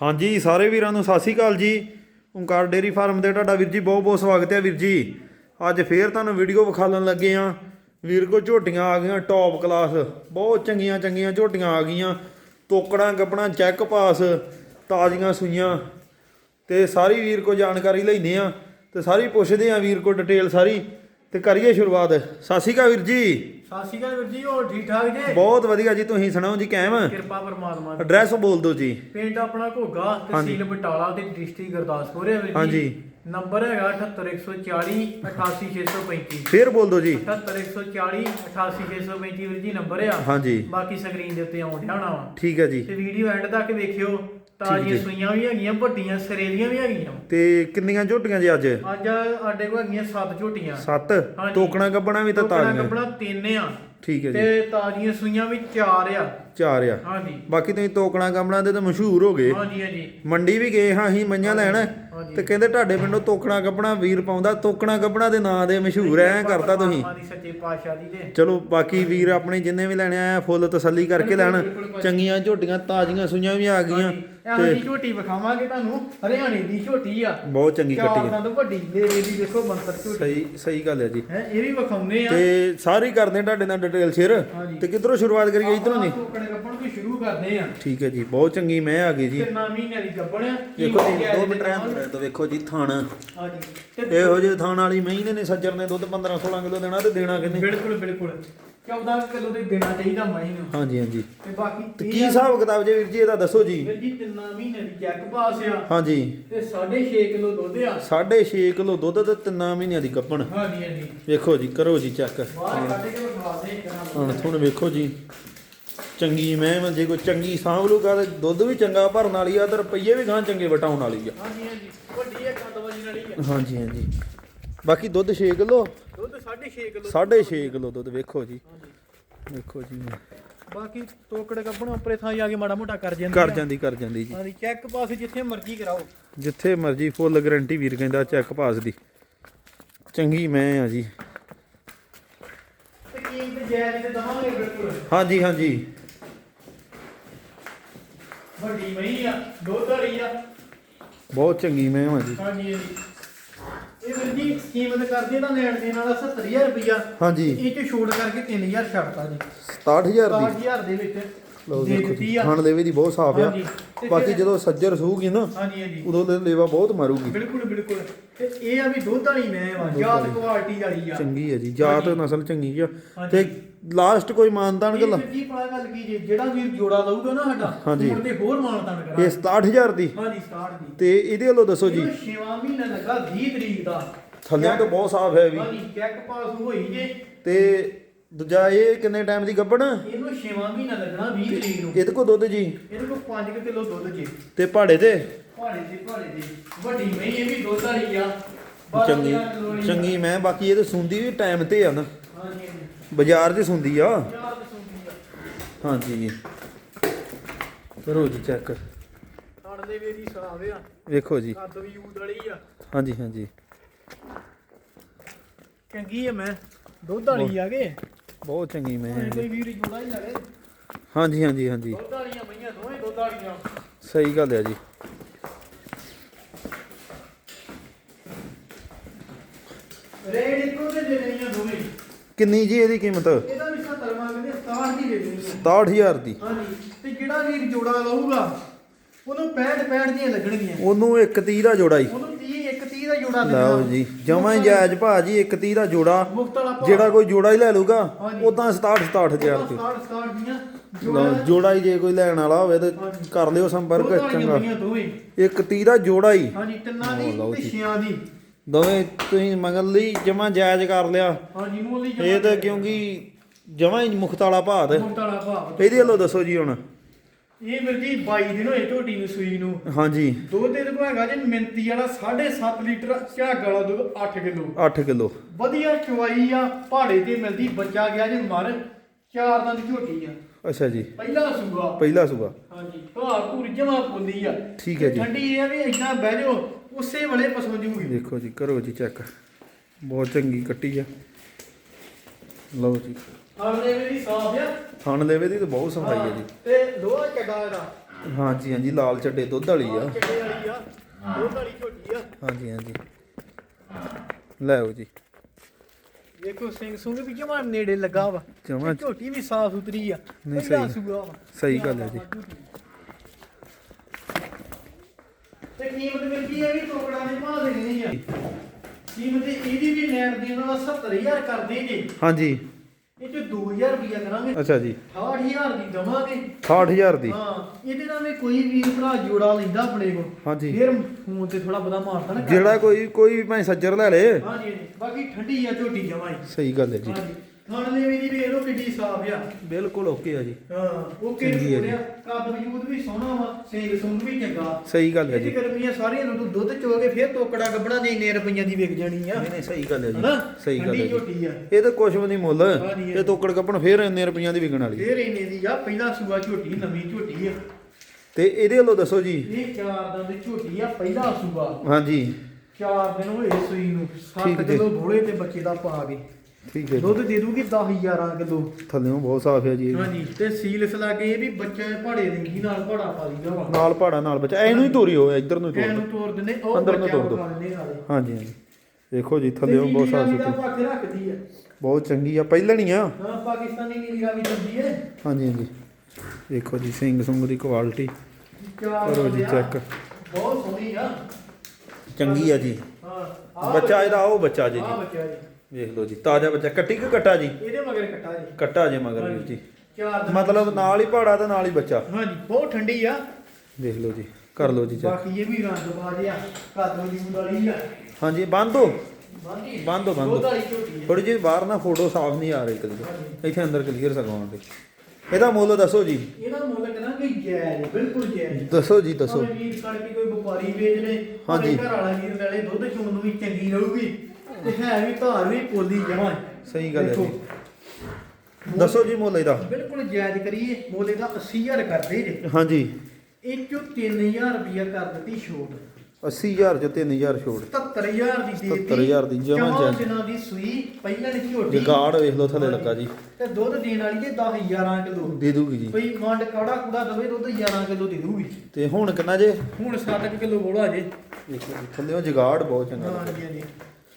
ਹਾਂਜੀ, ਸਾਰੇ ਵੀਰਾਂ ਨੂੰ ਸਤਿ ਸ਼੍ਰੀ ਅਕਾਲ ਜੀ। ਓਂਕਾਰ ਡੇਰੀ ਫਾਰਮ ਦੇ ਤੁਹਾਡਾ ਵੀਰ ਜੀ ਬਹੁਤ ਬਹੁਤ ਸਵਾਗਤ ਹੈ ਵੀਰ ਜੀ। ਅੱਜ ਫੇਰ ਤੁਹਾਨੂੰ ਵੀਡੀਓ ਵਿਖਾਲਣ ਲੱਗੇ ਆ ਵੀਰ ਕੋ ਝੋਟੀਆਂ ਆ ਗਈਆਂ ਟੌਪ ਕਲਾਸ ਬਹੁਤ ਚੰਗੀਆਂ ਚੰਗੀਆਂ ਝੋਟੀਆਂ ਆ ਗਈਆਂ। ਤੋਕੜਾਂ ਕੱਪੜਾਂ ਚੈੱਕ ਪਾਸ ਤਾਜ਼ੀਆਂ ਸੂਈਆਂ। ਤੇ ਸਾਰੀ ਵੀਰ ਕੋ ਜਾਣਕਾਰੀ ਲੈਨੇ ਆ ਤੇ ਸਾਰੀ ਪੁੱਛਦੇ ਆ ਵੀਰ ਕੋ ਡਿਟੇਲ ਸਾਰੀ। ਤੇ ਕਰੀਏ ਸ਼ੁਰੂਆਤ। ਸਤਿ ਸ਼੍ਰੀ ਅਕਾਲ ਵੀਰ ਜੀ। ਸਤਿ ਸ਼੍ਰੀ ਅਕਾਲ ਵੀਰ ਜੀ ਹੋਰ ਠੀਕ ਠਾਕ ਜੀ? ਬਹੁਤ ਵਧੀਆ ਜੀ ਤੁਸੀਂ ਸੁਣਾਓ ਜੀ ਕਾਇਮ ਕਿਰਪਾ ਪਰਮਾਤਮਾ ਦੀ। ਐਡਰੈਸ ਬੋਲ ਦਿਓ ਜੀ। ਪਿੰਡ ਆਪਣਾ ਘੋਗਾ ਤਹਿਸੀਲ ਬਟਾਲਾ ਤੇ ਡਿਸਟ੍ਰਿਕਟ ਗੁਰਦਾਸਪੁਰ ਹੈ ਵੀਰ ਜੀ। ਹਾਂਜੀ। ਨੰਬਰ ਹੈਗਾ 78140 88635 ਫੇਰ ਬੋਲ ਦਿਓ ਜੀ। 78140 88635 ਵੀਰ ਜੀ ਨੰਬਰ ਆ। ਹਾਂਜੀ। ਬਾਕੀ ਸਕਰੀਨ ਦੇ ਉੱਤੇ ਆਉਣ ਡਿਆ ਹੋਣਾ ਵਾ। ਠੀਕ ਹੈ ਜੀ। ਤੇ ਵੀਡੀਓ ਐਂਡ ਤੱਕ ਵੇਖਿਓ। ਤਾਜ਼ੀਆਂ ਸੂਈਆਂ ਵੀ ਹੈਗੀਆਂ ਵੱਡੀਆਂ ਸਰੇਲੀਆਂ ਵੀ ਹੈਗੀਆਂ। ਤੇ ਕਿੰਨੀਆਂ ਝੋਟੀਆਂ ਜੀ ਅੱਜ? ਅੱਜ ਸਾਡੇ ਕੋਲ ਹੈਗੀਆਂ 7 ਝੋਟੀਆਂ। ਸੱਤ? ਹਾਂਜੀ। ਟੋਕਣਾ ਗੱਬਣਾ ਵੀ ਤਾਂ ਟੋਕਣਾ ਤਾਜ਼ੀਆਂ। ਕੱਪੜਾ ਤਿੰਨ ਆ। ਠੀਕ ਹੈ ਜੀ। ਤੇ ਤਾਜ਼ੀਆਂ ਸੂਈਆਂ ਵੀ 4 ਆ। ਚਾਰ ਆ। ਹਾਂਜੀ। ਬਾਕੀ ਤੁਸੀਂ ਟੋਕਣਾ ਗੱਬਣਾ ਦੇ ਤਾਂ ਮਸ਼ਹੂਰ ਹੋ ਗਏ। ਹਾਂਜੀ ਹਾਂਜੀ। ਮੰਡੀ ਵੀ ਗਏ ਹਾਂ ਅਸੀਂ ਮਈਆਂ ਲੈਣ। ਤੇ ਕਹਿੰਦੇ ਤੁਹਾਡੇ ਪਿੰਡੋਂ ਤੋਕਣਾ ਗੱਬਣਾ ਵੀਰ ਪਾਉਂਦਾ। ਤੋਕਣਾ ਗੱਬਣਾ ਦੇ ਨਾਂ ਦੇ ਮਸ਼ਹੂਰ ਐ ਕਰਤਾ ਤੁਸੀਂ। ਪਰਮਾਤਮਾ ਦੀ ਸੱਚੇ ਪਾਤਸ਼ਾਹ ਦੀ ਤੇ। ਚਲੋ ਬਾਕੀ ਵੀਰ ਆਪਣੇ ਜਿੰਨੇ ਵੀ ਲੈਣੇ ਆਇਆ ਫੁੱਲ ਤਸੱਲੀ ਕਰਕੇ ਲੈਣ। ਚੰਗੀਆਂ ਝੋਟੀਆਂ ਤਾਜ਼ੀਆਂ ਸੂਈਆਂ ਵੀ ਆ ਗਈਆਂ। ਇਹੋ ਦੀ ਝੋਟੀ ਵਿਖਾਵਾਂਗੇ ਤੁਹਾਨੂੰ ਹਰਿਆਣੇ ਦੀ ਝੋਟੀ ਆ। ਬਹੁਤ ਚੰਗੀ ਕੱਟੀ ਹੈ ਦੰਦ ਵੱਡੀ ਲੇਵੇ ਦੀ ਦੇਖੋ ਬੰਤਰ ਝੋਟੀ। ਸਹੀ ਸਹੀ ਗੱਲ ਹੈ ਜੀ। ਹੈ ਇਹ ਵੀ ਵਿਖਾਉਂਦੇ ਆ। ਤੇ ਸਾਰੀ ਕਰਦੇ ਤੁਹਾਡੇ ਨਾਲ ਡਿਟੇਲ ਸ਼ੇਅਰ। ਤੇ ਕਿੱਧਰੋਂ ਸ਼ੁਰੂਆਤ ਕਰੀਏ ਇਧਰੋਂ ਜੀ ਟੋਕਣੇ ਕੱਪਣ ਤੋਂ ਸ਼ੁਰੂ ਕਰਦੇ ਆ ਠੀਕ ਹੈ ਜੀ ਬਹੁਤ ਚੰਗੀ ਮੈਂ ਆ ਗਈ ਜੀ। ਕਿੰਨਾ ਮਹੀਨੇ ਦੀ ਗੱਬਣ ਆ। ਦੇਖੋ ਜੀ ਦੋ ਮਿੰਟ ਰਹਿਣ ਤਾਂ ਵੇਖੋ ਜੀ ਥਣ। ਹਾਂਜੀ। ਤੇ ਇਹੋ ਜਿਹੇ ਥਣ ਵਾਲੀ ਮਹੀਨੇ ਨੇ ਸੱਜਰ ਨੇ ਦੁੱਧ 15 16 ਕਿਲੋ ਦੇਣਾ ਤੇ ਦੇਣਾ ਕਿੰਨੇ? ਬਿਲਕੁਲ ਬਿਲਕੁਲ। 14 ਕਿਲੋ ਦੇ ਦੇਣਾ ਚਾਹੀਦਾ ਮਾਈ ਨੂੰ। ਹਾਂਜੀ ਹਾਂਜੀ। ਤੇ ਬਾਕੀ ਤੇ ਇਹ ਕੀ ਆ- ਹਿਸਾਬ ਕਿਤਾਬ ਜੇ ਵੀਰ ਜੀ ਇਹਦਾ ਦੱਸੋ ਜੀ? ਵੀਰ ਜੀ ਤਿੰਨਾਂ ਮਹੀਨੇ ਦੀ ਚੈੱਕ ਪਾਸ ਆ। ਹਾਂਜੀ। ਤੇ 6.5 ਕਿਲੋ ਦੁੱਧ ਆ। 6.5 ਕਿਲੋ ਦੁੱਧ ਤੇ ਤਿੰਨਾਂ ਮਹੀਨਿਆਂ ਦੀ ਕੱਪਣ। ਹਾਂਜੀ ਹਾਂਜੀ। ਵੇਖੋ ਜੀ ਕਰੋ ਜੀ ਚੈੱਕ ਬਾਹਰ ਕੱਢ ਕੇ ਵਿਖਾ ਦੇ ਇੱਕ ਨਾਲ। ਹੁਣ ਤੁਹਾਨੂੰ ਵੇਖੋ ਜੀ। ਚੰਗੀ ਮੈਂ ਜੇ ਕੋਈ ਚੰਗੀ ਸਾਂਭ ਲੂਗਾ ਤੇ ਦੁੱਧ ਵੀ ਚੰਗਾ ਭਰਨ ਵਾਲੀ ਆ ਤੇ ਰੁਪਈਏ ਵੀ ਗਾਂ ਚੰਗੇ ਵਟਾਉਣ ਵਾਲੀ ਆ। ਹਾਂਜੀ ਹਾਂਜੀ। ਵੱਡੀ ਹੈ ਕੱਦ ਵਜਣ ਵਾਲੀ ਹੈ ਹਾਂਜੀ ਹਾਂਜੀ। ਬਾਕੀ ਦੁੱਧ 6 ਕਿਲੋ। 6.5 ਕਿਲੋ 6.5 ਕਿਲੋ ਦੁੱਧ ਵੇਖੋ ਜੀ। ਵੇਖੋ ਜੀ। ਬਾਕੀ ਤੋਕੜ ਕੱਪਣ ਉੱਪਰੇ ਥਾਂ ਜਾ ਕੇ ਮਾੜਾ ਮੋਟਾ ਕਰ ਜਾਂਦੀ ਕਰ। ਜਾਂਦੀ ਕਰ ਜਾਂਦੀ ਜੀ। ਹਾਂਜੀ ਚੈੱਕ ਪਾਸ ਜਿੱਥੇ ਮਰਜ਼ੀ ਕਰਾਓ। ਜਿੱਥੇ ਮਰਜ਼ੀ ਫੁੱਲ ਗਾਰੰਟੀ ਵੀਰ ਕਹਿੰਦਾ ਚੈੱਕ ਪਾਸ ਦੀ। ਚੰਗੀ ਮੈਂ ਆ ਜੀ। ਹਾਂਜੀ ਹਾਂਜੀ। ਵੱਡੀ ਮਹੀਂ ਆ ਦੁੱਧ ਵਾਲੀ ਆ। ਬਹੁਤ ਚੰਗੀ ਮੈਂ ਆ ਜੀ। ਹਾਂਜੀ ਹਾਂਜੀ। ਇਹ ਵੀਰ ਜੀ ਕੀਮਤ ਕਰਦੀ ਤਾਂ ਲੈਣ ਦੇਣ ਵਾਲਾ 70000 ਰੁਪਇਆ ਹਾਂਜੀ। ਇਹ ਚ ਛੋਟ ਕਰਕੇ 3000 ਛੱਡਤਾ ਜੀ। 67000 ਦੀ? 60000 ਦੇ ਵਿੱਚ। ਲਓ ਦੇ ਦੇਖੋ ਦਿੱਤੀ ਜੀ ਆ। ਖਾਣ ਲੈਵੇ ਦੀ ਬਹੁਤ ਸਾਫ਼ ਆ। ਹਾਂਜੀ। ਤੇ ਬਾਕੀ ਫਿਰ- ਜਦੋਂ ਸੱਜਰ ਸੂਗੀ ਨਾ ਹਾਂਜੀ ਹਾਂਜੀ। ਉਦੋਂ ਲੈ- ਲੇਵਾ ਬਹੁਤ ਮਾਰੂਗੀ। ਬਿਲਕੁਲ ਬਿਲਕੁਲ। ਤੇ ਇਹ ਆ ਵੀ ਦੁੱਧ ਵਾਲੀ ਮੈਂ ਵਾ ਜਾਤ ਕੁਆਲਿਟੀ ਵਾਲੀ ਆ। ਚੰਗੀ ਹੈ ਜੀ ਜਾਤ ਨਸਲ ਚੰਗੀ ਆ। ਤੇ ਲਾਸਟ ਕੋਈ ਮਾਨਤਾਨ ਗੱਲ? ਇਹ ਜੀ ਪਤਾ ਗੱਲ ਕੀ ਜੀ ਜਿਹੜਾ ਵੀਰ ਜੋੜਾ ਲਊਗਾ ਨਾ ਸਾਡਾ ਹਾਂਜੀ। ਮੁੜ ਤੇ ਹੋਰ ਮਾਨਤਾਨ ਇਹ ਕਰਾਂਗੇ 67000 ਦੀ। ਹਾਂਜੀ ਸਟਾਰਟ ਦੀ। ਤੇ ਇਹਦੇ ਵੱਲੋਂ ਦੱਸੋ ਜੀ। ਇਹਨੂੰ ਛੇਵਾਂ ਮਹੀਨਾ ਲੱਗਾ 20 ਤਰੀਕ ਦਾ। ਥੱਲਿਆਂ ਤੋਂ ਬਹੁਤ ਸਾਫ਼ ਹੈ ਵੀ। ਹਾਂਜੀ ਚੈੱਕ ਪਾਸ ਹੋਈ ਜੇ। ਤੇ ਦੂਜਾ ਇਹ ਕਿੰਨੇ ਟਾਈਮ ਦੀ ਗੱਬਣ? ਇਹਨੂੰ ਛੇਵਾਂ ਮਹੀਨਾ ਲੱਗਣਾ 20 ਤਰੀਕ ਨੂੰ। ਇਹਦੇ ਕੋ ਦੁੱਧ ਜੀ। ਇਹਦੇ ਕੋਲ 5 ਕਿਲੋ ਦੁੱਧ ਜੇ। ਤੇ ਪਹਾੜੇ ਤੇ? ਭਾੜੇ ਦੀ ਭਾੜੇ ਦੀ ਵੱਡੀ ਮਹੀਂ ਇਹ ਵੀ ਦੁੱਧ ਵਾਲੀ ਆ। ਬਾਰਾਂ ਚੰਗੀ ਤੇਰਾਂ ਕਿਲੋ ਵਾਲੀ ਆ। ਚੰਗੀ ਮੈਂ ਬਾਕੀ ਇਹ ਤੇ ਸੁੰਦੀ ਵੀ ਟਾਈਮ ਤੇ ਆ ਨਾ। ਹਾਂਜੀ ਬਾਜ਼ਾਰ 'ਚ ਸੁੰਦੀ ਆ। ਹਾਂਜੀ ਜੀ ਕਰੋ ਜੀ ਚੈੱਕ ਥਣ ਦੇ ਵੀ ਇਹਦੀ ਸਾਫ਼ ਆ। ਵੇਖੋ ਜੀ। ਕੱਦ ਵੀ ਊਦ ਵਾਲੀ ਆ। ਹਾਂਜੀ ਹਾਂਜੀ ਚੰਗੀ ਆ ਮੈਂ। ਦੁੱਧ ਵਾਲੀ ਆ ਬਹੁਤ ਚੰਗੀ ਮੈਂ ਹੈ ਕੋਈ ਜੀ ਵੀਰ ਜੋੜਾ ਹੀ ਲਵੇ ਹਾਂਜੀ ਹਾਂਜੀ ਹਾਂਜੀ। ਦੁੱਧ ਵਾਲੀਆਂ ਮਈਆਂ ਦੋਵੇਂ ਦੁੱਧ ਵਾਲੀਆਂ ਸਹੀ ਗੱਲ ਹੈ ਜੀ। ਰੇਡ ਇੱਕੋ ਤੇ ਦੇ ਦੇਣੀਆਂ ਦੋਵੇਂ। ਕਿੰਨੀ ਜੀ ਇਹਦੀ ਕੀਮਤ? ਇਹਦਾ ਵੀ 70 ਮੰਗਦੇ 67 ਦੀ ਦੇ ਦੇਣੀ ਆ 67000 ਦੀ। ਹਾਂਜੀ ਤੇ ਜਿਹੜਾ ਵੀਰ ਜੋੜਾ ਲਊਗਾ ਉਹਨੂੰ 65 65 ਦੀਆਂ ਲੱਗਣਗੀਆਂ। ਉਹਨੂੰ ਇੱਕ 30 ਦਾ ਜੋੜਾ ਹੀ। ਉਹਨੂੰ 30 ਇੱਕ 30 ਦਾ ਜੋੜਾ ਲਓ ਜੀ ਜਮਾਂ ਹੀ ਜਾਇਜ਼ ਭਾਜੀ ਇੱਕ 30 ਦਾ ਜੋੜਾ ਮੁਫਤ ਵਾਲਾ ਭਾਅ। ਜਿਹੜਾ ਕੋਈ ਜੋੜਾ ਹੀ ਲੈ ਲੂਗਾ ਹਾਂਜੀ। ਉਦਾਂ 67 67000 ਉਹਦਾ ਦੀ 60 60 ਦੀਆਂ ਲਓ ਜੋੜਾ। ਹੀ ਜੇ ਕੋਈ ਲੈਣ ਵਾਲਾ ਹੋਵੇ ਤੇ ਹਾਂਜੀ। ਕਰ ਲਿਓ ਸੰਪਰਕ ਚੰਗਾ। ਇੱਕ 30 ਦਾ ਜੋੜਾ ਹੀ। ਹਾਂਜੀ ਤਿੰਨਾਂ ਦੀ ਲਓ, ਲਓ ਤੇ ਜੀ। ਛਿਆਂ ਦੀ। ਦੋਵੇਂ ਤੁਸੀਂ ਮੰਗਲ ਲਈ ਜਮਾਂ ਜਾਇਜ਼ ਕਰ ਲਿਆ। ਹਾਂਜੀ ਮੋਲੀ ਇਹ ਤਾਂ ਕਿਉਂਕਿ ਜਮਾਂ ਹੀ ਮੁਖਤ ਵਾਲਾ ਭਾਅ ਤੇ। ਮੁਫਤ ਵਾਲਾ ਭਾਅ। ਇਹਦੇ ਵੱਲੋਂ ਦੱਸੋ ਜੀ ਹੁਣ। ਇਹ ਵੀਰ ਜੀ 22 ਦਿਨ ਹੋਏ ਝੋਟੀ ਨੂੰ ਸੂਈ ਨੂੰ। ਹਾਂਜੀ। ਦੁੱਧ ਇਹਦੇ ਕੋਲ ਹੈਗਾ ਜੀ ਮਿੰਤੀ ਵਾਲਾ 7.5 ਲੀਟਰ ਝਾਗ ਵਾਲਾ ਦੁੱਧ 8 ਕਿਲੋ। 8 ਕਿਲੋ। ਵਧੀਆ ਚਵਾਈ ਆ ਪਹਾੜੇ ਤੇ ਮਿਲਦੀ ਬੱਚਾ ਗਿਆ ਜੀ ਮਰ ਚਾਰ ਦੰਦ ਝੋਟੀ ਆ। ਅੱਛਾ ਜੀ। ਪਹਿਲਾ ਸੂਆ। ਪਹਿਲਾ ਸੁਬਾ ਹਾਂਜੀ ਭਾਰ ਭੂਰ ਜਮਾ ਪੁੰਦੀ ਆ। ਠੀਕ ਹੈ ਜੀ। ਠੰਡੀ ਇਹ ਆ ਵੀ ਇਦਾਂ ਬਹਿ ਜਾਓ ਉਸੇ ਵੇਲੇ ਪਸੰਦ ਜੂਗੀ। ਦੇਖੋ ਜੀ ਕਰੋ ਜੀ ਚੈੱਕ। ਬਹੁਤ ਚੰਗੀ ਕੱਟੀ ਆ। ਲਓ ਜੀ। ਸਾਫ਼ ਆ। ਥਣ ਲੈਵੇ ਦੀ ਤਾਂ ਬਹੁਤ ਸਫ਼ਾਈ ਹੈ ਜੀ। ਤੇ ਲੋਹਾ ਚੱਡਾ ਇਹਦਾ? ਹਾਂਜੀ ਹਾਂਜੀ ਲਾਲ ਚੱਡੇ ਦੁੱਧ ਵਾਲੀ ਆ। ਚੱਡੇ ਵਾਲੀ ਆ ਦੁੱਧ ਵਾਲੀ ਝੋਟੀ ਆ। ਹਾਂਜੀ ਹਾਂਜੀ ਲੈ ਆਓ ਜੀ। ਵੇਖੋ ਸਿੰਘ ਸੁੰਗ ਵੀ ਜਮਾ ਨੇੜੇ ਲੱਗਾ ਵਾ। ਜਮਾਂ ਝੋਟੀ ਵੀ ਸਾਫ਼ ਸੁਥਰੀ ਆ ਨਹੀਂ, ਸਹੀ। ਸਹੀ ਗੱਲ ਹੈ ਜੀ। ਤੇ ਕੀਮਤ ਹੈ ਵੀ ਟੋਕੜਾ ਦੇ ਭਾਅ ਦੇ ਨਹੀਂ ਆ। ਕੀਮਤ ਇਹਦੀ ਵੀ ਨੈਟ ਦੀ ਉਹਨਾਂ 70000 ਕਰਦੇ ਜੀ। ਹਾਂਜੀ ਇਹ ਚ 2000 ਰੁਪਇਆ ਕਰਾਂਗੇ। ਅੱਛਾ ਜੀ। 68000 ਦੀ ਦਵਾਂਗੇ। 68000 ਦੀ? ਹਾਂ ਇਹਦੇ ਨਾਲ ਵੀ ਕੋਈ ਵੀਰ ਭਰਾ ਜੋੜਾ ਲੈਂਦਾ ਆਪਣੇ ਕੋ ਹਾਂਜੀ। ਫਿਰ ਫੋਨ ਤੇ ਥੋੜਾ ਬਦਾ ਮਾਰਦਾ ਨਾ ਜਿਹੜਾ ਕੋਈ ਕੋਈ ਭਾਵੇਂ ਸੱਜਰ ਲੈ ਲੇ। ਹਾਂਜੀ ਹਾਂਜੀ। ਬਾਕੀ ਠੰਡੀ ਆ ਝੋਟੀ ਜਮਾਈ ਸਹੀ ਗੱਲ ਹੈ ਜੀ। ਲਈ ਵੀ ਵੇਖ ਲਓ ਕਿੱਡੀ ਸਾਫ਼ ਆ। ਬਿਲਕੁਲ ਓਕੇ ਆ ਜੀ। ਹਾਂ ਓਕੇ ਚੰਗੀ ਜੀ। ਕੱਦ ਵਜੂਦ ਵੀ ਸੋਹਣਾ ਵਾ ਸਿੰਘ ਸੁੰਗ ਵੀ ਚੰਗਾ। ਸਹੀ ਗੱਲ ਹੈ ਇਹਦੀ ਜੀ। ਗਰਮੀਆਂ ਸਾਰੀਆਂ ਨੂੰ ਤੂੰ ਦੁੱਧ ਚੋ ਕੇ ਫਿਰ ਤੋਕੜਾ ਗੱਬਣਾ ਦੇ ਇੰਨੇ ਰੁਪਈਆਂ ਦੀ ਵਿਕ ਜਾਣੀ ਆ। ਨਹੀਂ ਨਹੀਂ ਸਹੀ ਗੱਲ ਹੈ ਹਨਾ? ਜੀ ਸਹੀ ਗੱਲ ਠੰਡੀ ਹੈ ਜੀ ਆ। ਇਹ ਤਾਂ ਕੁਛ ਵੀ ਨਹੀਂ ਮੁੱਲ। ਹਾਂਜੀ, ਇਹ ਤੋਕੜ ਕੱਪਣ ਫੇਰ ਇੰਨੇ ਰੁਪਈਆਂ ਦੀ ਵਿਕਣ ਵਾਲੀ ਫੇਰ ਇੰਨੇ ਦੀ ਆ ਪਹਿਲਾ ਸੂਆ ਝੋਟੀ ਨਵੀਂ ਝੋਟੀ ਆ। ਤੇ ਇਹਦੇ ਵੱਲੋਂ ਦੱਸੋ ਜੀ। ਇਹ ਚਾਰ ਦੰਦ ਝੋਟੀ ਆ ਪਹਿਲਾ ਸੂਆ। ਹਾਂਜੀ। ਚਾਰ ਦਿਨ ਹੋਏ ਸੂਈ ਨੂੰ। ਠੀਕ 7 ਜੀ। ਕਿਲੋ ਤੇ ਬੱਚੇ ਦਾ ਪਾ ਕੇ ਠੀਕ ਹੈ ਜੀ। ਦੁੱਧ ਦੇ ਦੂਗੀ 10 11 ਕਿਲੋ ਥੱਲੇੋਂ ਬਹੁਤ ਸਾਫ਼ ਹੈ ਜੀ। ਇਹ ਵੀ। ਹਾਂਜੀ ਤੇ ਸੀਲਸ ਲਾਗੇ ਇਹ ਵੀ ਬੱਚੇ ਭਾੜੇ ਰਿੰਗੀ ਨਾਲ ਭਾੜਾ ਪਾ ਦੀਦਾ ਵਾ। ਨਾਲ ਪਹਾੜਾ ਨਾਲ ਬੱਚਾ। ਇਹਨੂੰ ਹੀ ਤੋਰੀ ਹੋਇਆ ਇੱਧਰ ਨੂੰ ਹੀ ਤੋਰ ਇਹਨੂੰ। ਤੋੜ ਦਿੰਦੇ ਉਹ ਅੰਦਰ ਨੂੰ ਬੱਚਾ ਤੋੜ ਦਿਓ। ਵਿਖਾ ਦਿੰਦੇ ਨਾਲੇ ਹਾਂਜੀ ਹਾਂਜੀ। ਦੇਖੋ ਜੀ ਥੱਲੇੋਂ ਬਹੁਤ ਸਾਫ਼ ਸੁਥਰੀ। ਰੱਖਦੀ ਆ। ਬਹੁਤ ਚੰਗੀ ਆ ਪਹਿਲਣੀ ਆ। ਹਾਂ ਪਾਕਿਸਤਾਨੀ ਨੀਲੀ ਰਾਵੀ ਚੱਲਦੀ ਹੈ ਹਾਂਜੀ ਹਾਂਜੀ। ਦੇਖੋ ਜੀ ਸਿੰਘ ਸੁੰਗ ਦੀ ਕੁਆਲਿਟੀ। ਚਾਰ ਕਰੋ ਜੀ। ਚੈੱਕ। ਬਹੁਤ ਸੋਹਣੀ ਆ। ਚੰਗੀ ਆ ਜੀ। ਹਾਂ ਆਹ ਬੱਚਾ ਇਹਦਾ ਉਹ ਬੱਚਾ ਜੀ। ਆਹ ਜੀ ਬੱਚਾ ਜੀ। ਵੇਖ ਲਓ ਜੀ ਤਾਜ਼ਾ ਬੱਚਾ ਕੱਟੀ ਕਿ ਕੱਟਾ ਜੀ? ਇਹਦੇ ਮਗਰ ਕੱਟਾ ਜੀ। ਕੱਟਾ ਜੇ ਮਗਰ ਵੀਰ ਜੀ। ਚਾਰ ਦਿਨ ਮਤਲਬ ਨਾਲ ਹੀ ਪਹਾੜਾ ਤੇ ਨਾਲ ਹੀ ਬੱਚਾ। ਹਾਂਜੀ ਬਹੁਤ ਠੰਡੀ ਆ। ਦੇਖ ਲਓ ਜੀ ਕਰ ਲਓ ਜੀ ਚੈੱਕ। ਬਾਕੀ ਇਹ ਵੀ ਰੰਗ ਬਾਜ ਆ ਕਾਦੋਂ ਦੀ ਵਾਲੀ ਆ ਹਾਂਜੀ ਬੰਦ ਦੋ ਬਾਂਦੀ ਬੰਦ ਦੋ ਬੰਦ ਦੁੱਧ ਦੋ ਵਾਲੀ ਝੋਟੀ ਆ। ਥੋੜੀ ਜਿਹੀ ਬਾਹਰ ਨਾ ਫੋਟੋ ਸਾਫ਼ ਨਹੀਂ ਆ ਰਹੀ ਕਦੀ। ਇੱਥੇ ਅੰਦਰ ਕਲੀਅਰ ਸਕਵਾਉਂਦੇ ਇਹਦਾ ਮੁੱਲ ਦੱਸੋ ਜੀ। ਇਹਦਾ ਮੁੱਲ ਕਰਾਂਗੇ ਜਾਇਜ਼ ਬਿਲਕੁਲ ਜਾਇਜ਼ ਦੱਸੋ ਜੀ ਦੱਸੋ। ਭਾਵੇਂ ਵੀਰ ਕਣ ਕੇ ਕੋਈ ਵਪਾਰੀ ਵੇਚ ਲੇ ਹਾਂਜੀ। ਘਰ ਵਾਲਾ ਵੀਰ ਲੈ ਲੇ ਦੁੱਧ ਚੋਣ ਨੂੰ ਵੀ ਚੰਗੀ ਰਹੂਗੀ। ਤੇ ਹੈ ਵੀ ਧਾਰ ਵੀ ਪੋਲੀ ਜਮਾਂ ਸਹੀ ਗੱਲ ਹੈ। ਜੀ। ਦੱਸੋ ਜੀ ਮੁੱਲ ਇਹਦਾ ਬਿਲਕੁਲ ਜਾਇਜ਼ ਕਰੀਏ ਮੁੱਲ ਇਹਦਾ 80000 ਕਰਦੇ ਜੇ। ਹਾਂਜੀ। ਇਹ ਚੋਂ 3000 ਰੁਪਇਆ ਕਰ ਦਿੱਤੀ ਛੋਟ। 80000 ਚ 3000 ਛੋੜ 77000 ਦੀ ਦੇ 77,000 ਦੀ ਜਮਾਂ ਚੌਂ ਜਾਇਜ਼। ਦਿਨਾਂ ਦੀ ਸੂਈ ਪਹਿਲਾਂ ਦੀ ਝੋਟੀ। ਜਗਾੜ ਵੇਖ ਲਓ ਥੱਲੇ ਲੱਗਾ ਜੀ। ਤੇ ਦੁੱਧ ਦੇਣ ਵਾਲੀ ਜੇ 10 11 ਕਿਲੋ। ਦੇ ਦੂਗੀ ਜੀ। ਕੋਈ ਮੰਡ ਕੌੜਾ ਕੁੜਾ ਦਵੇ ਦੁੱਧ 11 ਕਿਲੋ ਦੇ ਦੂਗੀ। ਤੇ ਹੁਣ ਕਿੰਨਾ ਜੇ? ਹੁਣ 7 ਕਿਲੋ ਬੋਲਾ ਜੇ। ਦੇਖੋ ਜੀ ਥੱਲੇੋਂ ਜਗਾੜ ਬਹੁਤ ਚੰਗਾ ਹਾਂਜੀ ਹਾਂਜੀ।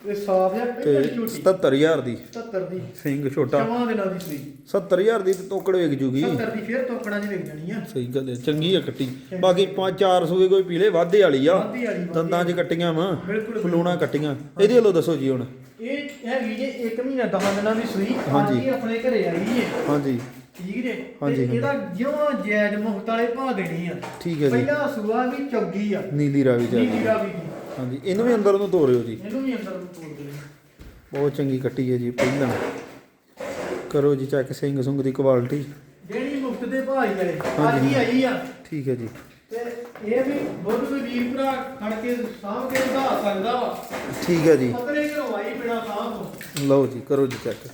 ਇਹ ਸਾਫ਼ ਹੈ ਤੇ ਦੀ ਝੋਟੀ 77000 ਦੀ। 70 ਦੀ। ਸਿੰਘ ਛੋਟਾ। ਚਵਾਂ ਦਿਨਾਂ ਦੀ ਸੂਈ 70000 ਦੀ ਤੇ ਤੋਕੜ ਵੇਖ ਜੂਗੀ। 70 ਦੀ ਫੇਰ ਤੋਕੜਾਂ 'ਚ ਜਾਣੀ ਆ ਸਹੀ ਗੱਲ ਹੈ ਚੰਗੀ ਆ ਕੱਟੀ। ਬਾਕੀ 5-4 ਸੂਏ ਕੋਈ ਪੀਲੇ ਵਾਧੇ ਵਾਲੀ ਆ। ਵਾਧੀ ਵਾਲੀ ਵਾਧੀ। ਦੰਦਾਂ 'ਚ ਕੱਟੀਆਂ ਵਾ। ਬਿਲਕੁਲ। ਫਲੂਣਾ ਕੱਟੀਆਂ। ਇਹਦੇ ਵੱਲੋਂ ਦੱਸੋ ਜੀ ਹੁਣ। ਇਹ ਹੈਗੀ ਜੇ 1 ਮਹੀਨਾ 10 ਦਿਨਾਂ ਦੀ ਸੂਈ। ਹਾਂਜੀ। ਅੱਜ ਹੀ ਆਪਣੇ ਘਰੇ ਆਈ ਹੈ ਹਾਂਜੀ। ਠੀਕ ਜੇ? ਹਾਂਜੀ, ਤੇ ਇਹਦਾ ਜਿਉਂ ਜਾਇਜ਼ ਮੁਹਤ ਵਾਲੇ ਦੇਣੀ ਆ। ਠੀਕ ਹੈ ਜੀ। ਪਹਿਲਾ ਸੂਆ ਵੀ ਚੌਗੀ ਆ। ਨੀਲੀ ਰਾਵੀ ਨੀਲੀ ਜੀ ਰਾਵੀ ਦੀ। ਹਾਂਜੀ ਇਹਨੂੰ ਵੀ ਅੰਦਰ ਨੂੰ ਤੋਰਿਓ ਜੀ। ਇਹਨੂੰ ਵੀ ਅੰਦਰ ਨੂੰ ਤੋੜ ਬਹੁਤ ਚੰਗੀ ਕੱਟੀ ਹੈ ਜੀ ਪਹਿਲਾਂ। ਕਰੋ ਜੀ ਚੈੱਕ ਸਿੰਘ ਸੁੰਗ ਦੀ ਕੁਆਲਿਟੀ ਜਿਹੜੀ ਮੁਫਤ ਦੇ ਹੀ ਵਾਲੇ ਅੱਜ। ਹੀ ਆਈ ਆ। ਠੀਕ ਹੈ ਜੀ। ਤੇ ਇਹ ਵੀ ਦੁੱਧ ਕੋਈ ਵੀਰ ਭਰਾ ਖੜ ਕੇ ਸਾਂਭ ਕੇ ਵਧਾ ਸਕਦਾ ਵਾ। ਠੀਕ ਹੈ ਜੀ। ਪਤਲੇ ਘਰੋਂ ਆਈ ਬਿਨਾ ਤੋਂ। ਲਓ ਜੀ ਕਰੋ ਜੀ ਚੈੱਕ ਆ।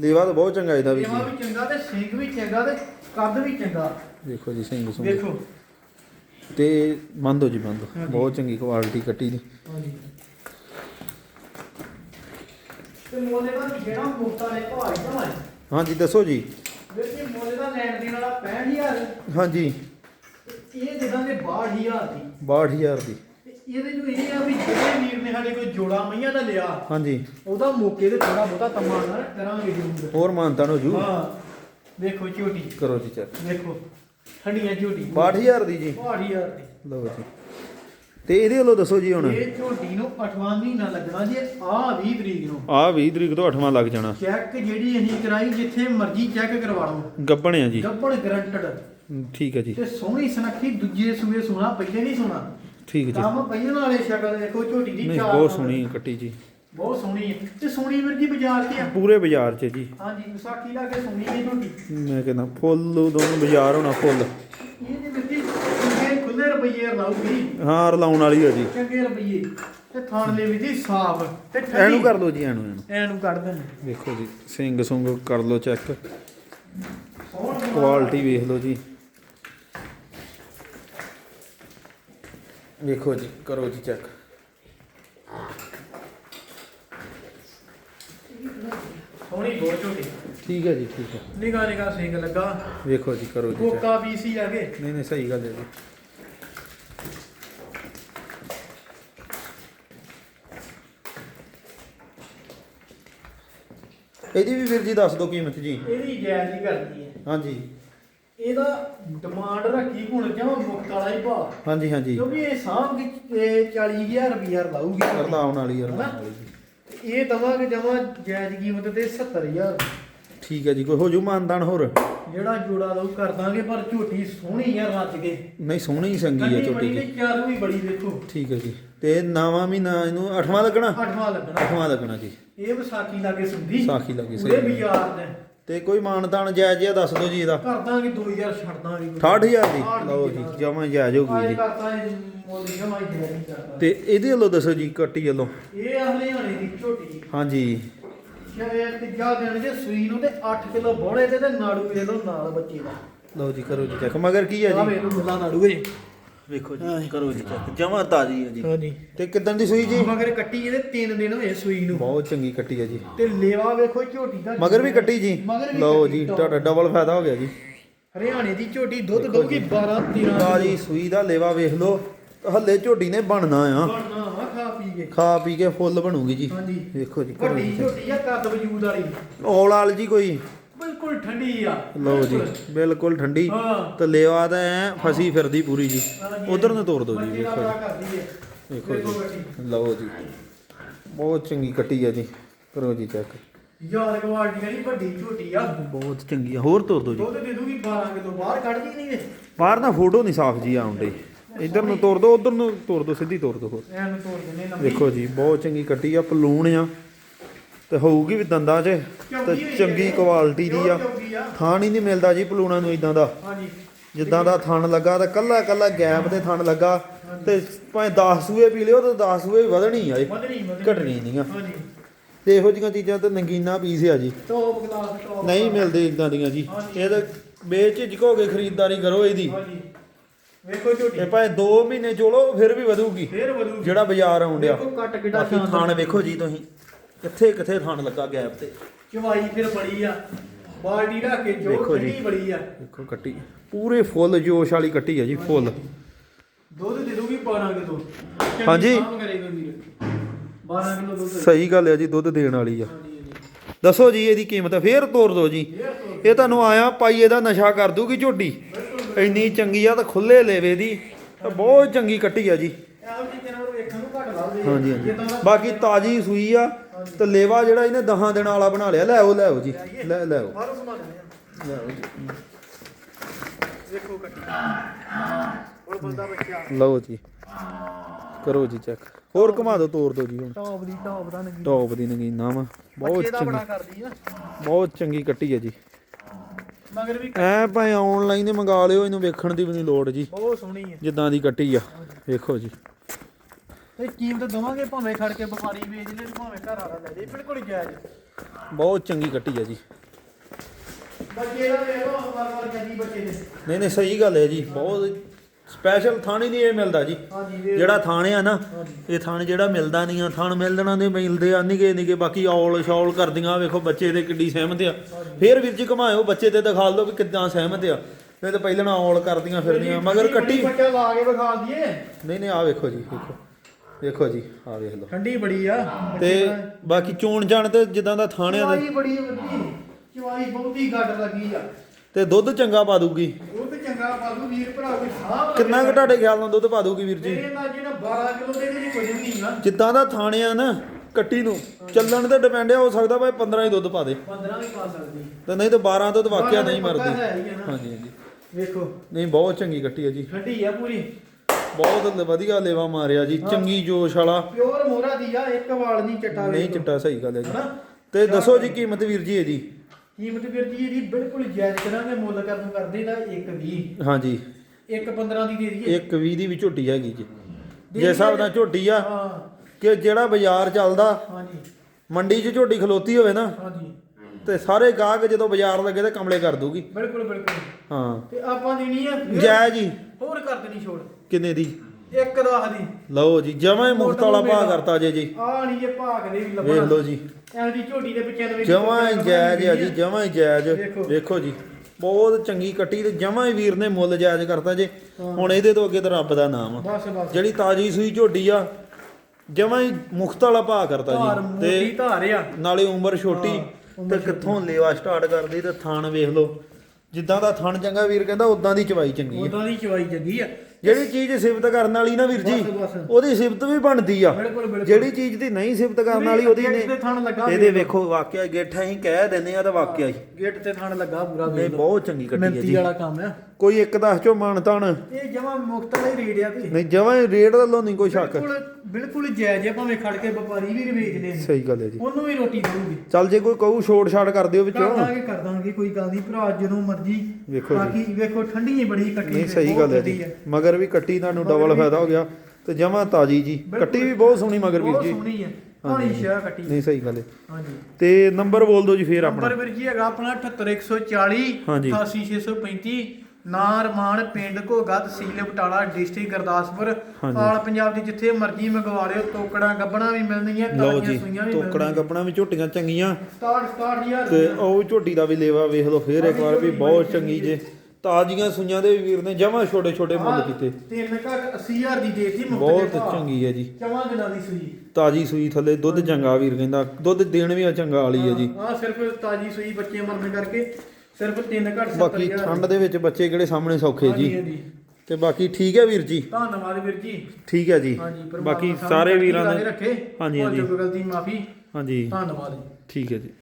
ਲੇਵਾ ਤਾਂ ਬਹੁਤ ਚੰਗਾ ਇਹਦਾ ਵੀ ਲੇਵਾ ਵੀ ਚੰਗਾ ਤੇ ਸਿੰਘ ਵੀ ਚੰਗਾ ਤੇ ਕੱਦ ਵੀ ਚੰਗਾ। ਦੇਖੋ ਜੀ ਸਿੰਘ ਸੁੰਗ। ਵੇਖੋ ਤੇ ਬੰਦ ਹੋ ਜੀ ਬੰਦ। ਬਹੁਤ ਚੰਗੀ ਕੁਆਲਿਟੀ ਕੱਟੀ ਦੀ ਹਾਂਜੀ। ਤੇ ਮੋਲੇ ਦਾ ਜਿਹੜਾ ਮੁਫਤ ਵਾਲੇ ਭਾਅ ਹੀ ਭਾਅ ਹਾਂਜੀ ਦੱਸੋ ਜੀ। ਵੇਖੀ ਮੋਲੇ ਦਾ ਲੈਣ ਦੇਣ ਵਾਲਾ 65000 ਹਾਂਜੀ। ਇਹ ਜਿੱਦਾਂ ਦੇ 62000 ਦੀ। 62000 ਦੀ। ਤੇ ਇਹਦੇ ਜੋ ਇਹ ਆ ਵੀ ਜਿਹੜੇ ਵੀਰ ਨੇ ਸਾਡੇ ਕੋਈ ਜੋੜਾ ਮਈਆਂ ਦਾ ਲਿਆ ਹਾਂਜੀ। ਉਹਦਾ ਮੌਕੇ ਤੇ ਥੋੜਾ ਬਹੁਤਾ ਤਮਾ ਨਾਲ ਕਰਾਂਗੇ ਜ਼ਰੂਰ। ਹੋਰ ਮਾਨਤਾਨ ਹੋ ਜੂ। ਹਾਂ। ਵੇਖੋ ਝੋਟੀ। ਕਰੋ ਜੀ ਚੈੱਕ। ਵੇਖੋ ਠੰਡੀਆਂ ਝੋਟੀ। 62000 ਦੀ ਜੀ। ਪਹਾੜੀ ਯਾਰ ਦੀ। ਲਓ ਜੀ। ਤੇ ਇਹਦੇ ਵੱਲੋਂ ਦੱਸੋ ਜੀ ਹੁਣ। ਇਹ ਝੋਟੀ ਨੂੰ 8ਵਾਂ ਮਹੀਨਾ ਲੱਗਣਾ ਜੀ ਆ 20 ਤਰੀਕ ਨੂੰ। ਆ 20 ਤਰੀਕ ਤੋਂ 8ਵਾਂ ਲੱਗ ਜਾਣਾ। ਚੈੱਕ ਜਿਹੜੀ ਅਸੀਂ ਕਰਾਈ ਜਿੱਥੇ ਮਰਜ਼ੀ ਚੈੱਕ ਕਰਵਾ ਲਓ। ਗੱਬਣ ਆ ਜੀ। ਗੱਬੜ ਗਰੰਟਡ ਠੀਕ ਹੈ ਜੀ। ਤੇ ਸੋਹਣੀ ਸੁਨੱਖੀ ਦੂਜੇ ਸੂਏ ਸੋਨਾ ਪਹਿਲੇ ਨਹੀਂ ਸੋਨਾ ਠੀਕ ਜੀ। ਕੰਮ ਪਹਿਲੇ ਵਾਲੇ ਸ਼ਕਲ ਦੇਖੋ ਝੋਟੀ ਦੀ ਨਹੀਂ ਚਾਰ ਬਹੁਤ ਨਾਲ। ਸੋਹਣੀ ਕੱਟੀ ਜੀ। ਬਹੁਤ ਸੋਹਣੀ ਹੈ। ਤੇ ਸੋਹਣੀ ਵੀਰ ਜੀ ਬਾਜ਼ਾਰ 'ਚ ਆ। ਪੂਰੇ ਬਾਜ਼ਾਰ 'ਚ ਜੀ। ਹਾਂਜੀ ਵਿਸਾਖੀ ਲਾ ਕੇ ਸੋਹਣੀ ਦੀ ਝੋਟੀ ਮੈਂ ਕਹਿੰਦਾ ਫੁੱਲ ਦੋਨੋਂ ਬਾਜ਼ਾਰ ਹੋਣਾ ਫੁੱਲ। ਇਹ ਜੀ ਵੀਰ ਜੀ ਚੰਗੇ ਖੁੱਲੇ ਰੁਪਈਏ ਲਾਊਗੀ। ਹਾਂ ਰਲਾਉਣ ਵਾਲੀ ਆ ਜੀ। ਚੰਗੇ ਰੁਪਈਏ। ਤੇ ਥਾਣ ਦੇ ਵੀ ਜੀ ਸਾਫ਼। ਤੇ ਠੰਡੀ। ਇਹਨੂੰ ਕਰ ਲਓ ਜੀ ਇਹਨੂੰ ਇਹਨੂੰ ਐਨੂੰ ਕੱਢ ਦੇਣ ਵੇਖੋ ਜੀ ਸਿੰਘ ਸੁੰਗ ਕਰ ਲਓ ਚੈੱਕ। ਸੋਹਣ ਕੁਆਲਿਟੀ ਵੇਖ ਲਓ ਜੀ। ਵੇਖੋ ਜੀ ਕਰੋ ਜੀ ਚੈੱਕ। ਸੋਹਣੀ ਬਹੁਤ ਝੋਟੀ। ਠੀਕ ਹੈ ਜੀ ਠੀਕ ਹੈ। ਨਿਗਾ ਨਿਗਾ ਸਿੰਘ ਲੱਗਾ। ਵੇਖੋ ਜੀ ਕਰੋ ਜੀ। ਕੋਕਾ ਬੀਸੀ ਆ ਗਏ ਨਹੀਂ ਨਹੀਂ ਸਹੀ ਗੱਲ ਹੈ ਜੀ। ਇਹਦੀ ਵੀ ਵੀਰ ਜੀ ਦੱਸ ਦਿਓ ਕੀਮਤ ਜੀ। ਇਹਦੀ ਜਾਇਜ਼ ਹੀ ਕਰਦੀ ਹੈ ਹਾਂਜੀ। ਇਹਦਾ ਡਿਮਾਂਡ ਰੱਖੀ ਹੁਣ ਜਮਾ ਮੁਕਤ ਵਾਲਾ ਹੀ ਭਾਅ। ਹਾਂਜੀ ਹਾਂਜੀ। ਕਿਉਂਕਿ ਇਹ ਸਾਂਭ ਕੇ 40000 ਰੁਪਇਆ ਲਾਊਗੀ। ਕਰਦਾ ਆਉਣ ਵਾਲੀ ਯਾਰ? ਇਹ ਦਵਾਂਗੇ ਜਮਾ ਜਾਇਜ਼ ਕੀਮਤ ਤੇ 70000 ਠੀਕ ਹੈ ਜੀ ਕੋਈ ਹੋ ਜੂ ਮਾਨਦਾਨ ਹੋਰ? ਜਿਹੜਾ ਜੋੜਾ ਲਊ ਕਰ ਦਾਂਗੇ ਪਰ ਝੋਟੀ ਸੋਹਣੀ ਆ ਰੱਜ ਕੇ। ਨਹੀਂ ਸੋਹਣੀ ਹੀ ਸੰਗੀ ਬੜੀ ਜੀ। ਤੇ ਚਾਰੂ ਵੀ ਬੜੀ ਦੇਖੋ। ਠੀਕ ਹੈ ਜੀ ਤੇ ਨਵਾਂ ਮਹੀਨਾ ਇਹਨੂੰ ਅੱਠਵਾਂ ਲੱਗਣਾ? ਅੱਠਵਾਂ ਲੱਗਣਾ। ਅੱਠਵਾਂ ਲੱਗਣਾ ਜੀ। ਇਹ ਵਿਸਾਖੀ ਲਾਗੇ ਸੁੰਦੀ ਵਿਸਾਖੀ ਲਾਗੇ ਸਹੀ ਗੱਲ। ਬਾਜ਼ਾਰ ਨੇ। ਤੇ ਕੋਈ ਮਾਨਦਾਨ ਜਾਇਜ਼ ਜਿਹਾ ਦੱਸ ਦਿਓ ਜੀ ਇਹਦਾ। ਕਰ ਦਾਂਗੇ 2000 ਛੱਡ ਦਾਂਗੇ 68000 ਦੀ? ਆਹ ਲਓ ਜੀ ਜਮਾ ਜਾਇਜ਼ ਹੋ ਗਈ ਜੀ। ਕਰਦਾ। ਤੇ ਇਹਦੇ ਵੱਲੋਂ ਦੱਸੋ ਜੀ ਕੱਟੀ ਵੱਲੋਂ। ਇਹ ਆ ਹਰਿਆਣੇ ਦੀ ਝੋਟੀ। ਹਾਂਜੀ। ਸ਼ਾਇਦ ਤੀਜਾ ਦਿਨ ਜੇ ਸੂਈ ਨੂੰ ਤੇ 8 ਕਿਲੋ ਬੋਲੇ ਤੇ ਤੇ ਨਾੜੂ ਵੇ ਲੋ ਨਾਲ ਬੱਚੇ ਦਾ। ਲਓ ਜੀ ਕਰੋ ਜੀ ਚੈੱਕ ਮਗਰ ਕੀ ਹੈ ਆ ਜੀ? ਵੇ ਲੋ ਮੁੱਲਾ ਨਾੜੂ ਏ ਵੇਖੋ ਜੀ ਕਰੋ ਜੀ ਚੈੱਕ ਜਮਾ ਤਾਜ਼ੀ ਹੈ ਜੀ। ਹਾਂਜੀ ਤੇ ਕਿਦਾਂ ਦੀ ਸੂਈ ਜੀ? ਮਗਰ ਕੱਟੀ ਇਹਦੇ 3 ਦਿਨ ਹੋਏ ਸੂਈ ਨੂੰ। ਬਹੁਤ ਚੰਗੀ ਕੱਟੀ ਹੈ ਜੀ। ਤੇ ਲੇਵਾ ਵੇਖੋ ਝੋਟੀ ਦਾ। ਮਗਰ ਵੀ ਕੱਟੀ ਜੀ? ਮਗਰ ਵੀ ਲਓ ਕੱਟੀ, ਜੀ। ਤੁਹਾਡਾ ਡਬਲ ਫਾਇਦਾ ਹੋ ਗਿਆ ਜੀ। ਹਰਿਆਣੇ ਦੀ ਝੋਟੀ ਦੁੱਧ ਦਊਗੀ 12 13 ਤਾਜ਼ੀ ਸੂਈ ਦਾ ਲੇਵਾ ਵੇਖ ਲਓ। ਹੱਲੇ ਝੋਟੀ ਨੇ ਬਣਨਾ ਆ। ਬਣਨਾ ਵਾ ਖਾ ਪੀ ਕੇ। ਖਾ ਪੀ ਕੇ ਫੁੱਲ ਬਣੂਗੀ ਜੀ। ਹਾਂਜੀ। ਵੇਖੋ ਜੀ ਕਰੋ ਵੱਡੀ ਜੀ। ਝੋਟੀ ਆ ਕੱਦ ਵਜੂਦ ਵਾਲੀ। ਔਲ ਵਾਲ ਜੀ ਕੋਈ? ਬਿਲਕੁਲ ਠੰਡੀ ਆ। ਲਓ ਜੀ ਬਿਲਕੁਲ। ਬਿਲਕੁਲ ਠੰਡੀ। ਹਾਂ। ਤੇ ਲੇਵਾ ਤਾਂ ਐ ਫਸੀ ਫਿਰਦੀ ਪੂਰੀ ਜੀ। ਉਧਰ ਨੂੰ ਤੋੜ ਦਿਓ ਜੀ ਬੱਚੇ ਦਾ ਵੇਖੋ ਬੜਾ ਜੀ ਕਰਦੀ ਏ। ਲਓ ਜੀ। ਬਹੁਤ ਚੰਗੀ ਕੱਟੀ ਹੈ ਜੀ। ਕਰੋ ਜੀ ਚੈੱਕ। ਯਾਰ ਕੁਆਲਟੀ ਵਾਲੀ ਵੱਡੀ ਝੋਟੀ ਆ। ਬਹੁਤ ਚੰਗੀ ਆ। ਹੋਰ ਤੋੜ ਦਿਓ ਜੀ। ਦੁੱਧ ਦੇ ਦੂਗੀ 12 ਕਿਲੋ। ਬਾਹਰ ਕੱਢ ਜੀ ਨਹੀਂ ਵੇ ਬਾਹਰ ਨਾ ਫੋਟੋ ਨਹੀਂ ਸਾਫ਼ ਜੀ ਆਉਂਦੀ ਇੱਧਰ ਨੂੰ ਤੋੜ ਦਿਓ ਉਧਰ ਨੂੰ ਤੋੜ ਦਿਓ ਸਿੱਧੀ ਤੋੜ ਦਿਓ ਹੋਰ। ਐਨ ਤੋੜ ਦਿੰਨੇ ਲੰਮੀ ਵੇਖੋ ਜੀ ਬਹੁਤ ਚੰਗੀ ਕੱਟੀ ਆ ਪਲੂਣ ਆ। ਤੇ ਹੋਊਗੀ ਵੀ ਦੰਦਾਂ 'ਚ ਤੇ ਚੰਗੀ। ਕੁਆਲਿਟੀ ਦੀ ਆ। ਥਾਣ ਹੀ ਨਹੀਂ ਮਿਲਦਾ ਜੀ ਪਲੂਣਾਂ ਨੂੰ ਇਦਾਂ ਦਾ। ਹਾਂਜੀ। ਜਿੱਦਾਂ ਦਾ ਥਣ ਲੱਗਾ ਤੇ ਕੱਲਾ ਕੱਲਾ ਗੈਪ ਤੇ ਥਣ ਲੱਗਾ। ਤੇ ਭਾਵੇਂ 10 ਸੂਏ ਪੀ ਲਿਓ ਤੇ 10 ਸੂਏ ਵੀ ਵਧਣੀ ਆ ਇਹ ਵਧਣੀ ਵਧਣੀ। ਘਟਣੀ ਨਹੀਂ ਆ। ਹਾਂਜੀ। ਤੇ ਇਹੋ ਜਿਹੀਆਂ ਚੀਜ਼ਾਂ ਤੇ ਨੰਗੀਨਾ ਪੀਸ ਆ ਜੀ। ਟੌਪ ਕਲਾਸ ਟੌਪ ਨਹੀਂ ਮਿਲਦੇ ਇਦਾਂ ਦੀਆਂ ਜੀ। ਇਹ ਤਾਂ ਬੇਝਿਜਕ ਹੋ ਕੇ ਖਰੀਦਦਾਰੀ ਕਰੋ ਇਹਦੀ। ਹਾਂਜੀ। ਵੇਖੋ ਝੋਟੀ। ਇਹ ਭਾਵੇਂ 2 ਮਹੀਨੇ ਚੋਲੋ ਫਿਰ ਵੀ ਵਧੂਗੀ। ਫੇਰ ਵਧੂ ਜਿਹੜਾ ਬਾਜ਼ਾਰ ਆਉਣ ਡਿਆ। ਵੇਖੋ ਕੱਟ ਕਿੱਡਾ ਬਾਕੀ ਸ਼ਾਨਦਾਰ। ਥਣ ਵੇਖੋ ਜੀ ਤੁਸੀਂ। ਕਿੱਥੇ ਕਿੱਥੇ ਥਣ ਲੱਗਾ ਗੈਪ ਤੇ। ਚਵਾਈ ਫਿਰ ਬੜੀ ਆ। ਬਾਲਟੀ ਰੱਖ ਕੇ ਜੋ ਵੇਖੋ ਜੀ। ਠੰਡੀ ਬੜੀ ਆ। ਦੇਖੋ ਕੱਟੀ ਪੂਰੇ ਫੁੱਲ ਜੋਸ਼ ਵਾਲੀ ਕੱਟੀ ਆ ਜੀ ਫੁੱਲ। ਦੁੱਧ ਦੇ ਦੂਗੀ 12 ਕਿਲੋ। ਹਾਂਜੀ। ਕੰਮ ਕਰੇਗਾ ਵੀਰ। 12 ਕਿਲੋ ਦੁੱਧ। ਸਹੀ ਗੱਲ ਹੈ ਜੀ ਦੁੱਧ ਦੇਣ ਵਾਲੀ ਆ। ਹਾਂਜੀ ਹਾਂਜੀ। ਦੱਸੋ ਜੀ ਇਹਦੀ ਕੀਮਤ ਫੇਰ ਤੋਰ ਦਿਓ ਜੀ। ਫੇਰ ਤੋਂ ਇਹ ਤੁਹਾਨੂੰ ਆਇਆ ਪਾਈਏ ਦਾ ਨਸ਼ਾ ਕਰ ਦੂਗੀ ਝੋਟੀ। ਇੰਨੀ ਚੰਗੀ ਆ ਤਾਂ ਖੁੱਲੇ ਲੇਵੇ ਦੀ। ਤੇ ਬਹੁਤ ਚੰਗੀ ਕੱਟੀ ਆ ਜੀ। ਇਹੋ ਜਿਹੇ ਜਾਨਵਰ ਵੇਖਣ ਨੂੰ ਘੱਟ ਲੱਭਦੇ ਆ। ਹਾਂਜੀ ਹਾਂਜੀ। ਬਾਕੀ ਤਾਜੀ ਸੂਈ ਆ ਤੇ ਲੇਵਾ ਜਿਹੜਾ ਇਹਨੇ ਦਹਾਂ ਦਿਨਾਂ ਵਾਲਾ ਬਣਾ ਲਿਆ। ਲੈ ਆਓ ਲੈ ਆਓ ਜੀ। ਲੈ ਲੈ ਆਓ। ਲੈ ਜੀ। ਵੇਖੋ ਕੱਟੀ। ਹੁਣ ਬੰਦਾ ਬੱਚਾ ਲਓ ਜੀ। ਕਰੋ ਜੀ ਚੈੱਕ। ਹੋਰ ਘੁਮਾ ਦਿਓ ਤੋੜ ਦਿਓ ਜੀ ਹੁਣ। ਟੌਪ ਦੀ ਟੌਪ ਦਾ ਨਗੀ ਟੌਪ ਦੀ ਨਗੀਨਾ ਵਾ। ਬਹੁਤ ਚੰਗੀ। ਬੜਾ ਕਰਦੀ ਆ। ਬਹੁਤ ਚੰਗੀ ਕੱਟੀ ਹੈ ਜੀ। ਮਗਰ ਵੀ ਐ ਭਾਵੇਂ ਆਨਲਾਈਨ ਹੀ ਮੰਗਾ ਲਿਓ ਇਹਨੂੰ ਵੇਖਣ ਦੀ ਵੀ ਨਹੀਂ ਲੋੜ ਜੀ। ਬਹੁਤ ਸੋਹਣੀ ਆ ਜਿੱਦਾਂ ਦੀ ਕੱਟੀ ਆ। ਵੇਖੋ ਜੀ। ਤੇ ਕੀਮਤ ਦਵਾਂਗੇ ਭਾਵੇਂ ਖੜ ਕੇ ਵਪਾਰੀ ਵੇਚ ਲੈ ਭਾਵੇਂ ਘਰ ਵਾਲਾ ਲੈ ਜੇ ਬਿਲਕੁਲ ਹੀ ਜਾਇਜ਼ ਬਹੁਤ ਚੰਗੀ ਕੱਟੀ ਹੈ ਜੀ। ਬੱਚੇ ਦਾ ਵੇਖੋ ਵਾਰ ਵਾਰ ਜੱਦੀ ਬੱਚੇ ਦੇ। ਨਹੀਂ ਨਹੀਂ ਸਹੀ ਗੱਲ ਹੈ ਜੀ। ਬਹੁਤ ਸਪੈਸ਼ਲ ਥਾਣ ਨਹੀਂ ਇਹ ਮਿਲਦਾ ਜੀ। ਜਿਹੜਾ ਥਾਣ ਆ ਨਾ ਇਹ ਥਾਣ ਜਿਹੜਾ ਮਿਲਦਾ ਨਹੀਂ ਆ ਥਾਣ ਮਿਲਦਣਾ ਦੇ ਮਿਲਦੇ ਆ ਨਿਗੇ ਨਿਗੇ ਬਾਕੀ ਔਲ ਸ਼ੌਲ ਕਰਦੀਆਂ ਵੇਖੋ ਬੱਚੇ ਦੇ ਕਿੱਡੀ ਸਹਿਮਤ ਆ। ਫੇਰ ਵੀਰ ਜੀ ਘਮਾਇਓ ਬੱਚੇ ਤੇ ਦਿਖਾ ਲਓ ਵੀ ਕਿੱਦਾਂ ਸਹਿਮਤ ਆ। ਇਹ ਤਾਂ ਪਹਿਲਾਂ ਔਲ ਕਰਦੀਆਂ ਫਿਰਦੀਆਂ ਮਗਰ ਕੱਟੀ ਬੱਚਾ ਲਾ ਕੇ ਵਿਖਾ ਦਈਏ। ਨਹੀਂ ਨਹੀਂ ਆ ਵੇਖੋ ਜੀ ਵੇਖੋ। ਵੇਖੋ ਜੀ ਆ ਵੇਖ ਲਓ। ਠੰਡੀ ਬੜੀ ਆ। ਤੇ ਬਾਕੀ ਚੋਣ ਜਾਣ ਤੇ ਜਿੱਦਾਂ ਦਾ ਥਾਣਿਆਂ ਦਾ ਚਵਾਈ ਬੜੀ ਵੱਡੀ ਚਵਾਈ ਬਹੁਤੀ ਗੱਡ ਲੱਗੀ ਆ। ਤੇ ਦੁੱਧ ਚੰਗਾ ਪਾ ਦੂਗੀ ਉਹ ਤੇ ਚੰਗਾ ਬਾਬੂ ਵੀਰ ਭਰਾ ਕੋਈ ਸਾਹ ਕਿੰਨਾ ਕੁ ਤੁਹਾਡੇ ਖਿਆਲ ਨਾਲ ਦੁੱਧ ਪਾ ਦੂਗੀ ਵੀਰ ਜੀ? ਮੇਰੇ ਨਾਲ ਜਿਹੜਾ 12 ਕਿਲੋ ਦੇ ਵਿੱਚ ਕੁਝ ਨਹੀਂ ਨਾ। ਜਿੱਦਾਂ ਦਾ ਥਾਣਿਆਂ ਨਾ ਕੱਟੀ ਨੂੰ ਚੱਲਣ ਤੇ ਡਿਪੈਂਡ ਹੋ ਸਕਦਾ ਭਾਈ 15 ਹੀ ਦੁੱਧ ਪਾ ਦੇ। 15 ਵੀ ਪਾ ਸਕਦੀ। ਤੇ ਨਹੀਂ ਤੇ 12 ਤੋਂ ਤਾਂ ਵਾਕਿਆ 12 ਨਹੀਂ ਮਰਦੀ। ਆ। ਹਾਂਜੀ ਹਾਂਜੀ। ਵੇਖੋ। ਨਹੀਂ ਬਹੁਤ ਚੰਗੀ ਕੱਟੀ ਹੈ ਜੀ। ਠੰਡੀ ਆ ਪੂਰੀ। ਬਹੁਤ ਵਧੀਆ ਲੇਵਾ ਮਾਰਿਆ ਜੀ ਚੰਗੀ ਜੋਸ਼ ਵਾਲਾ। ਪਿਓਰ ਮੋਹਰਾ ਦੀ ਆ ਇੱਕ ਵਾਲ ਨਹੀਂ ਚਟਾ ਨਹੀਂ ਚਿੱਟਾ ਸਹੀ ਗੱਲ ਹੈ ਜੀ। ਤੇ ਦੱਸੋ ਜੀ ਕੀਮਤ ਵੀਰ ਜੀ ਇਹਦੀ? ਕੀਮਤ ਵੀਰ ਜੀ ਇਹਦੀ ਬਿਲਕੁਲ ਜਾਇਜ਼ ਕਰਾਂਗੇ ਮੁੱਲ ਕਰਨ ਕਰਦੇ ਦਾ 120 ਹਾਂਜੀ। 115 ਦੀ ਦੇ ਦਈਏ। ਇੱਕ 20 ਦੀ ਵੀ ਝੋਟੀ ਹੈਗੀ ਜੀ। ਜੇ ਹਿਸਾਬ ਨਾਲ ਝੋਟੀ ਆ ਹਾਂ। ਕਿ ਜਿਹੜਾ ਬਾਜ਼ਾਰ ਚੱਲਦਾ ਹਾਂਜੀ। ਮੰਡੀ 'ਚ ਝੋਟੀ ਖਲੋਤੀ ਹੋਵੇ ਨਾ ਹਾਂਜੀ। ਤੇ ਸਾਰੇ ਗਾਹਕ ਜਦੋਂ ਬਾਜ਼ਾਰ ਲੱਗੇ ਤੇ ਕਮਲੇ ਕਰ ਦੂਗੀ ਬਿਲਕੁਲ ਬਿਲਕੁਲ। ਹਾਂ। ਤੇ ਆਪਾਂ ਦੇਣੀ ਆ ਫਿਰ ਜੀ ਹੋਰ ਕਰ ਦੇਣੀ ਛੋੜ। ਕਿੰਨੇ ਦੀ? ਇੱਕ ਦੀ। ਲਓ ਜੀ ਜਮਾਂ ਹੀ ਮੁਫਤ ਵਾਲਾ ਭਾਅ ਕਰਤਾ ਜੇ ਜੀ। ਆ ਨਹੀਂ ਜੇ ਭਾਗ ਵੀ ਲੱਭਣਾ ਵੇਖ ਲਓ ਜੀ। ਐਲ ਦੀ ਝੋਟੀ ਦੇ 95 ਦੀ ਜਮਾਂ ਹੀ ਜਾਇਜ਼ ਆ ਜੀ ਜਮਾਂ ਹੀ ਜਾਇਜ਼। ਵੇਖੋ। ਜੀ ਬਹੁਤ ਚੰਗੀ ਕੱਟੀ ਤੇ ਜਮਾਂ ਹੀ ਵੀਰ ਨੇ ਮੁੱਲ ਜਾਇਜ਼ ਕਰਤਾ ਜੇ। ਹੁਣ ਇਹਦੇ ਤੋਂ ਅੱਗੇ ਤਾਂ ਰੱਬ ਦਾ ਨਾਮ ਆ। ਜਿਹੜੀ ਤਾਜੀ ਸੂਈ ਝੋਟੀ ਆ ਜਮਾਂ ਹੀ ਮੁਫਤ ਵਾਲਾ ਭਾਅ ਕਰਤਾ ਜੀ। ਤੇ ਧਾਰ ਆ। ਨਾਲੇ ਉਮਰ ਛੋਟੀ ਤੇ ਕਿੱਥੋਂ ਲੇਵਾ ਸਟਾਰਟ ਕਰਦੀ ਤੇ ਥਣ ਵੇਖ ਲਓ। ਜਿੱਦਾਂ ਦਾ ਥਣ ਚੰਗਾ ਵੀਰ ਕਹਿੰਦਾ ਉਦਾਂ ਦੀ ਚਵਾਈ ਚੰਗੀ ਆ। ਉਦਾਂ ਦੀ ਚਵਾਈ ਜੱਗੀ ਆ। ਜਿਹੜੀ ਚੀਜ਼ ਸਿਫਤ ਕਰਨ ਵਾਲੀ ਨਾ ਵੀਰ ਜੀ। ਉਹਦੀ ਸਿਫਤ ਵੀ ਬਣਦੀ ਆ। ਜਿਹੜੀ ਚੀਜ਼ ਦੀ ਨਹੀਂ ਸਿਫਤ ਕਰਨ ਵਾਲੀ ਉਹਦੀ ਗੇਟ ਤੇ ਨੇ ਥਣ ਲੱਗਾ ਇਹਦੇ ਵੇਖੋ ਵਾਕਿਆ ਗਿੱਠ ਅਸੀਂ ਕਹਿ ਦਿੰਦੇ ਆ ਤਾਂ ਵਾਕਿਆ ਹੀ। ਗੇਟ ਤੇ ਥਣ ਲੱਗਾ ਪੂਰਾ ਨਹੀਂ। ਬਹੁਤ ਚੰਗੀ ਕੱਟੀ ਹੈ ਮਿਹਨਤੀ ਜੀ। ਵਾਲਾ ਕੰਮ ਆ। ਕੋਈ ਇੱਕ ਦਸ ਚੋਂ ਮਨ ਤਣ। ਇਹ ਜਮਾ ਮੁਕਤ ਵਾਲਾ ਹੀ ਰੇਟ ਆ ਤੇ ਨਹੀਂ ਜਮਾਂ ਹੀ ਰੇਟ ਵੱਲੋਂ ਨਹੀਂ ਕੋਈ ਸ਼ੱਕ। ਬਿਲਕੁਲ ਬਿਲਕੁਲ ਜਾਇਜ਼ ਆ ਭਾਵੇਂ ਖੜ ਕੇ ਵਪਾਰੀ ਵੀ ਵੇਚਦੇ ਨੇ ਸਹੀ ਗੱਲ ਹੈ ਜੀ। ਉਹਨੂੰ ਵੀ ਰੋਟੀ ਦੇਊਗੀ। ਚੱਲ ਜੇ ਕੋਈ ਕਹੂ ਛੋੜ ਛਾੜ ਕਰ ਦਿਓ ਵਿੱਚੋਂ। ਦਾਂਗੇ ਕਰ ਦਾਂਗੇ ਕੋਈ ਗੱਲ ਨਹੀਂ। ਭਰਾ ਜਦੋਂ ਮਰਜ਼ੀ। ਵੇਖੋ ਜੀ। ਬਾਕੀ ਵੇਖੋ ਠੰਡੀ ਹੀ ਬੜੀ ਕੱਟੀ ਨਹੀਂ ਸਹੀ ਗੱਲ ਹੈ ਜੀ। ਮਗਰ ਵੀ ਕੱਟੀ ਤੁਹਾਨੂੰ ਮਗਰ ਡਬਲ ਫਾਇਦਾ ਹੋ ਗਿਆ। ਤੇ ਜਮਾਂ ਤਾਜੀ ਜੀ। ਕੱਟੀ ਵੀ ਬਹੁਤ ਸੋਹਣੀ ਮਗਰ ਵੀਰ ਬਹੁਤ ਜੀ। ਸੋਹਣੀ ਹੈ। ਪਾਣੀ ਸ਼ਾ ਕੱਟੀ। ਨਹੀਂ ਸਹੀ ਗੱਲ ਹੈ। ਹਾਂਜੀ। ਤੇ ਨੰਬਰ ਬੋਲ ਦਿਓ ਜੀ ਫੇਰ ਆਪਣਾ। ਨੰਬਰ ਵੀਰ ਜੀ ਹੈਗਾ ਆਪਣਾ 78140 ਹਾਂਜੀ। 88635 ਨਾਂ ਰਮਾਨ ਪਿੰਡ ਘੋਗਾ ਤਹਿਸੀਲ ਬਟਾਲਾ ਡਿਸਟ੍ਰਿਕਟ ਗੁਰਦਾਸਪੁਰ। ਆਲ ਪੰਜਾਬ ਦੀ ਜਿੱਥੇ ਮਰਜ਼ੀ ਮੰਗਵਾ ਲਿਓ ਤੋਕੜਾਂ ਗੱਬਣਾ ਵੀ ਮਿਲਣਗੀਆਂ ਲਓ ਜੀ ਸੂਈਆਂ ਵੀ ਟੋਕੜਾਂ ਕੱਪੜਾਂ ਵੀ ਝੋਟੀਆਂ ਚੰਗੀਆਂ। 67 67000 ਤੇ ਉਹ ਝੋਟੀ ਦਾ ਵੀ ਲੇਵਾ ਵੇਖ ਲਓ ਫੇਰ ਇੱਕ ਵਾਰ ਵੀ ਬਹੁਤ ਚੰਗੀ ਜੇ। ਤਾਜ਼ੀਆਂ ਸੂਈਆਂ ਦੇ ਵੀਰ ਨੇ ਜਮਾਂ ਛੋਟੇ ਛੋਟੇ ਮੁੱਲ ਕੀਤੇ। ਤਿੰਨ ਘੱਟ 80000 ਦੀ ਦੇਤੀ ਮੁਫਤ ਬਹੁਤ ਚੰਗੀ ਹੈ ਜੀ। ਚਵਾਂ ਦਿਨਾਂ ਦੀ ਸੂਈ? ਤਾਜੀ ਸੂਈ ਥੱਲੇ ਦੁੱਧ ਚੰਗਾ ਵੀਰ ਕਹਿੰਦਾ ਦੁੱਧ ਦੇਣ ਵੀ ਆ ਚੰਗਾ ਵਾਲੀ ਹੈ ਜੀ। ਆ ਸਿਰਫ ਤਾਜੀ ਸੂਈ ਬੱਚੇ ਮਰਨ ਕਰਕੇ ਸਿਰਫ ਤਿੰਨ ਘੱਟ 70000 ਬਾਕੀ ਠੰਡ ਦੇ ਵਿੱਚ ਬੱਚੇ ਕਿਹੜੇ ਸਾਹਮਣੇ ਸੌਖੇ ਜੀ। ਤੇ ਬਾਕੀ ਠੀਕ ਹੈ ਵੀਰ ਜੀ? ਧੰਨਵਾਦ ਵੀਰ ਜੀ। ਠੀਕ ਹੈ ਜੀ। ਬਾਕੀ ਸਾਰੇ ਵੀਰਾਂ ਰੱਖੇ। ਹਾਂਜੀ, ਹਾਂਜੀ। ਚੁੱਕ ਗਲਤੀ ਮਾਫੀ। ਹਾਂਜੀ। ਧੰਨਵਾਦ। ਠੀਕ ਹੈ ਜੀ।